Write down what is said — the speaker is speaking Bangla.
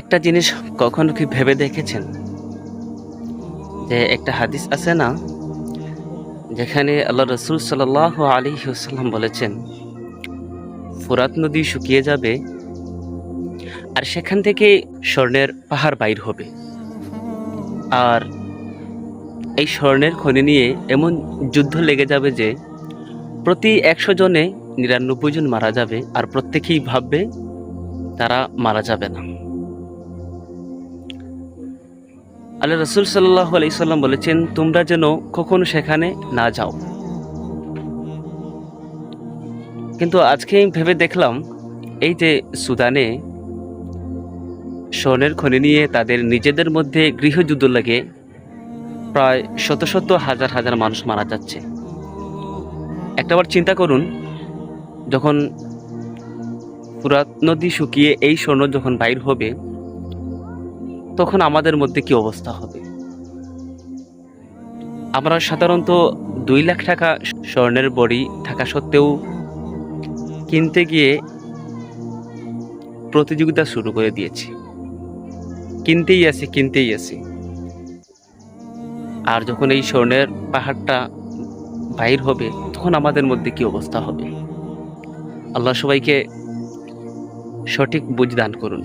একটা জিনিস কখনো কি ভেবে দেখেছেন? যে একটা হাদিস আছে না, যেখানে আল্লাহ রসুল সাল আলী সাল্লাম বলেছেন, ফুরাত নদী শুকিয়ে যাবে আর সেখান থেকে স্বর্ণের পাহাড় বাইর হবে। আর এই স্বর্ণের খনি নিয়ে এমন যুদ্ধ লেগে যাবে যে প্রতি একশো জনে নিরানব্বই জন মারা যাবে আর প্রত্যেকেই ভাববে তারা মারা যাবে না। আল্লাহ রসুল সাল্লাহ আলাইসাল্লাম বলেছেন, তোমরা যেন কখনো সেখানে না যাও। কিন্তু আজকে আমি ভেবে দেখলাম, এই যে সুদানে স্বর্ণের খনি নিয়ে তাদের নিজেদের মধ্যে গৃহযুদ্ধ লাগে প্রায় শত শত হাজার হাজার মানুষ মারা যাচ্ছে। একটাবার চিন্তা করুন, যখন ফুরাত নদী শুকিয়ে এই স্বর্ণ যখন বাইর হবে তখন আমাদের মধ্যে কি অবস্থা হবে? আমরা সাধারণত দুই লাখ টাকা স্বর্ণের বড়ি থাকা সত্ত্বেও কিনতে গিয়ে প্রতিযোগিতা শুরু করে দিয়েছি। কিনতেই আছে কিনতেই আছে। আর যখন এই স্বর্ণের পাহাড়টা বাইর হবে, তখন আমাদের মধ্যে কি অবস্থা হবে? আল্লাহ সবাইকে সঠিক বুঝ দান করুন।